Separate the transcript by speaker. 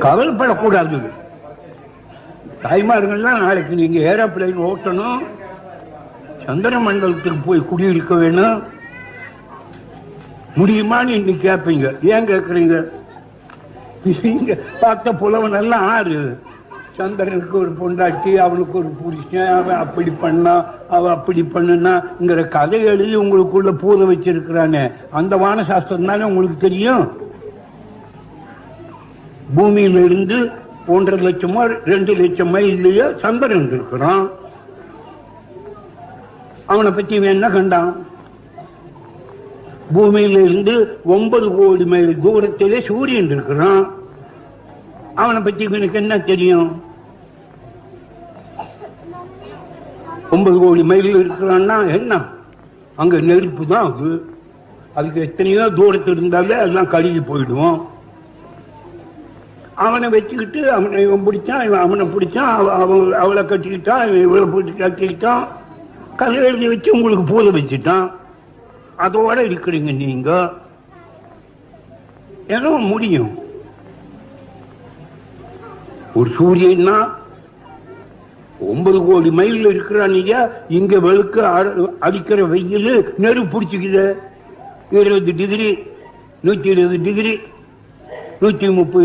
Speaker 1: கவலைப்படக்கூடாது. தாய்மார்கள்லாம் நாளைக்கு நீங்க ஏரோப்ளைன் ஓட்டணும். சந்திர மண்டலத்துக்கு போய் குடியிருக்க வேணும். முடியுமான்னு இன்னைக்கு கேட்பீங்க. ஏன் கேட்கறீங்க? நீங்க பார்த்த புலவன் எல்லாம் ஆறு. சந்திரனுக்கு ஒரு பொண்டாட்டி அவனுக்கு ஒரு புருஷன் அவன் அப்படி பண்ணா அவன் அப்படி பண்ணுனாங்கிற கதை எழுதி உங்களுக்குள்ள பூத வச்சிருக்கிறானே. அந்த வான சாஸ்திரம் தானே உங்களுக்கு தெரியும்? பூமியில இருந்து ஒன்றரை லட்சமோ ரெண்டு லட்சம் மைல்லையோ சந்திரன் இருக்கிறான். அவனை பத்தி இவன் என்ன கண்டான்? பூமியில இருந்து ஒன்பது கோடி மைல் தூரத்திலே சூரியன் இருக்கிறான். அவனை பத்தி இவனுக்கு என்ன தெரியும்? ஒன்பது கோடி மைல் இருக்கிறான்னா என்ன? அங்க நெருப்பு தான் அது. அதுக்கு எத்தனையோ தூரத்தில் இருந்தாலே எல்லாம் கழுகி போயிடுவோம். அவனை வச்சுக்கிட்டு அவனை இவன் பிடிச்சான் இவன் அவனை பிடிச்சான் அவ- அவன் அவளை கட்டிக்கிட்டான் இவன் இவளை பிடிச்சி கட்டிக்கிட்டான். கதை எழுதி வச்சு உங்களுக்கு பூத வச்சுட்டான். அதோட இருக்கிறீங்க நீங்க. ஏதோ முடியும். ஒரு சூரியன்னா ஒன்பது கோடி மைல் இருக்கிறானீங்க இங்க வெளுக்க அடிக்கிற வெயில் நெருப்பு பிடிச்சிக்குது. இருபது டிகிரி நூத்தி இருபது டிகிரி நூத்தி முப்பது